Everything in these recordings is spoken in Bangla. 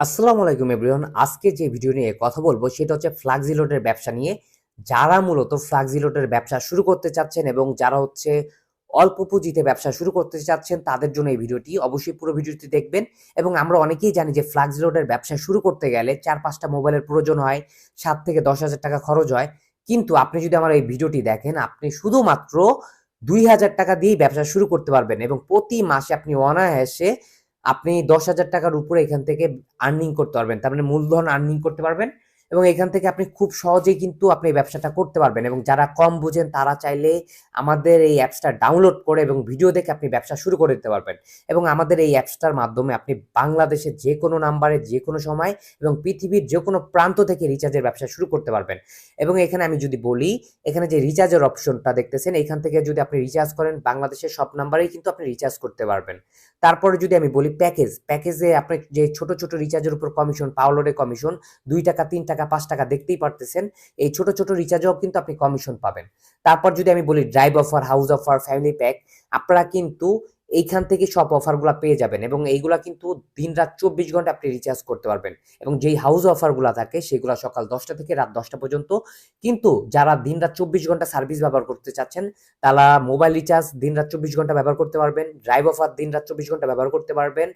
আসসালামু আলাইকুম এভরিওয়ান। আজকে যে ভিডিও নিয়ে কথা বলব সেটা হচ্ছে ফ্লাক্সিলোডের ব্যবসা নিয়ে। যারা মূলত ফ্লাক্সিলোডের ব্যবসা শুরু করতে চাচ্ছেন এবং যারা হচ্ছে অল্প পুঁজিতে ব্যবসা শুরু করতে চাচ্ছেন, তাদের জন্য এই ভিডিওটি অবশ্যই পুরো ভিডিওটি দেখবেন। এবং আমরা অনেকেই জানি যে ফ্লাক্সিলোডের ব্যবসা শুরু করতে গেলে চার পাঁচটা মোবাইলের প্রয়োজন হয়, সাত থেকে দশ হাজার টাকা খরচ হয়। কিন্তু আপনি যদি আমার এই ভিডিওটি দেখেন, আপনি শুধুমাত্র দুই হাজার টাকা দিয়েই ব্যবসা শুরু করতে পারবেন এবং প্রতি মাসে আপনি অনায়াসে আপনি দশ হাজার টাকার উপরে এখান থেকে আর্নিং করতে পারবেন। তার মানে মূলধন আর্নিং করতে পারবেন। এবং এখান থেকে আপনি খুব সহজেই কিন্তু আপনি ব্যবসাটা করতে পারবেন এবং যারা কম বুঝেন তারা চাইলে আমাদের এই অ্যাপসটা ডাউনলোড করে এবং ভিডিও দেখে আপনি ব্যবসা শুরু করে দিতে পারবেন। এবং আমাদের এই অ্যাপসটার মাধ্যমে আপনি বাংলাদেশের যে কোনো নাম্বারে যে কোনো সময় এবং পৃথিবীর যে কোনো প্রান্ত থেকে রিচার্জের ব্যবসা শুরু করতে পারবেন। এবং এখানে আমি যদি বলি, এখানে যে রিচার্জের অপশনটা দেখতেছেন, এখান থেকে যদি আপনি রিচার্জ করেন, বাংলাদেশের সব নাম্বারেই কিন্তু আপনি রিচার্জ করতে পারবেন। তারপরে যদি আমি বলি প্যাকেজ প্যাকেজে আপনি যে ছোট ছোট রিচার্জের উপর কমিশন পাওলোডে কমিশন দুই টাকা, তিন টাকা পাঁচ টাকা দেখতেই পারতেছেন, এই ছোট ছোট রিচার্জেও কিন্তু আপনি কমিশন পাবেন। তারপর যদি আমি বলি drive offer house offer family pack আপনারা কিন্তু এইখান থেকে সব অফারগুলো পেয়ে যাবেন এবং এইগুলা কিন্তু দিন রাত চব্বিশ ঘণ্টা আপনি রিচার্জ করতে পারবেন। এবং যেই হাউস অফারগুলো থাকে, সেগুলো সকাল দশটা থেকে রাত দশটা পর্যন্ত। কিন্তু যারা দিন রাত চব্বিশ ঘণ্টা সার্ভিস ব্যবহার করতে চাচ্ছেন, তারা মোবাইল রিচার্জ দিন রাত চব্বিশ ঘণ্টা ব্যবহার করতে পারবেন ড্রাইভ অফার দিন রাত চব্বিশ ঘণ্টা ব্যবহার করতে পারবেন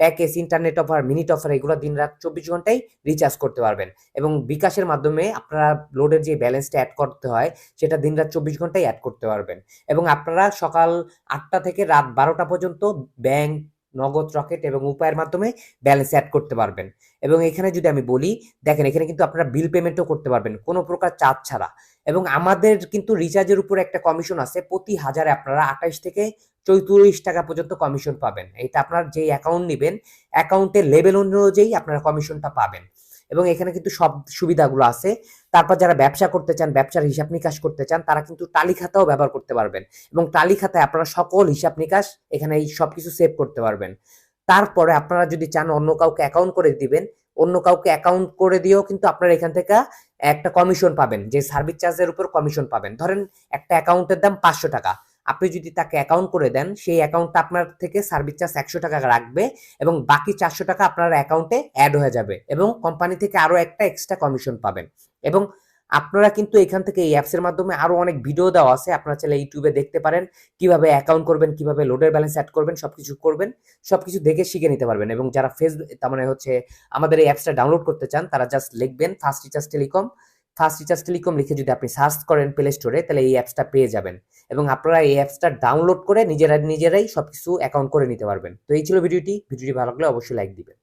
package internet offer minute offer এগুলো দিন রাত চব্বিশ ঘন্টাই রিচার্জ করতে পারবেন। এবং বিকাশের মাধ্যমে আপনারা লোডের যে ব্যালেন্সটা অ্যাড করতে হয়, সেটা দিন রাত চব্বিশ ঘন্টাই অ্যাড করতে পারবেন। এবং আপনারা সকাল আটটা থেকে রাত বারোটা পর্যন্ত ব্যাংক নগদ রকেট এবং উপায়ের মাধ্যমে ব্যালেন্স অ্যাড করতে পারবেন। এবং এখানে যদি আমি বলি, দেখেন এখানে কিন্তু আপনারা বিল পেমেন্টও করতে পারবেন, কোনো প্রকার চার্জ ছাড়া। এবং আমাদের কিন্তু রিচার্জের উপর একটা কমিশন আছে, প্রতি হাজারে আপনারা আঠাইশ থেকে চৌত্রিশ টাকা পর্যন্ত কমিশন পাবেন। এটা আপনার যেই অ্যাকাউন্ট নেবেন অ্যাকাউন্টের লেভেল অনুযায়ী আপনারা কমিশনটা পাবেন। এবং এখানে কিন্তু সব সুবিধাগুলো আছে। তারপর যারা ব্যবসা করতে চান, ব্যবসার হিসাব নিকাশ করতে চান, তারা কিন্তু টালি খাতাও ব্যবহার করতে পারবেন এবং টালি খাতায় আপনারা সকল হিসাব নিকাশ এখানে এই সব কিছু সেভ করতে পারবেন। তারপরে আপনারা যদি চান অন্য কাউকে অ্যাকাউন্ট করে দিবেন, অন্য কাউকে অ্যাকাউন্ট করে দিয়েও কিন্তু আপনারা এখান থেকে একটা কমিশন পাবেন, যে সার্ভিস চার্জের উপর কমিশন পাবেন। ধরেন একটা অ্যাকাউন্টের দাম পাঁচশো টাকা। আপনি যদি তাকে অ্যাকাউন্ট করে দেন, সেই অ্যাকাউন্টটা আপনার থেকে সার্ভিস চার্জ একশো টাকা রাখবে এবং বাকি চারশো টাকা আপনার অ্যাকাউন্টে অ্যাড হয়ে যাবে এবং কোম্পানি থেকে আরও একটা এক্সট্রা কমিশন পাবেন। এবং আপনারা কিন্তু এখান থেকে এই অ্যাপসের মাধ্যমে আরও অনেক ভিডিও দেওয়া আছে, আপনারা চাইলে ইউটিউবে দেখতে পারেন, কীভাবে অ্যাকাউন্ট করবেন, কীভাবে লোডের ব্যালেন্স অ্যাড করবেন, সবকিছু করবেন সব কিছু দেখে শিখে নিতে পারবেন এবং যারা ফেস তার মানে হচ্ছে আমাদের এই অ্যাপসটা ডাউনলোড করতে চান, তারা জাস্ট লিখবেন first recharge telecom first recharge telecom লিখে যদি আপনি সার্চ করেন প্লে স্টোরে তাহলে এই অ্যাপসটা পেয়ে যাবেন। এবং আপনারা এই অ্যাপসটা ডাউনলোড করে নিজেরা নিজেরাই সবকিছু অ্যাকাউন্ট করে নিতে পারবেন। তো এই ছিল ভিডিওটি। ভিডিওটি ভালো লাগলে অবশ্যই লাইক দিবেন।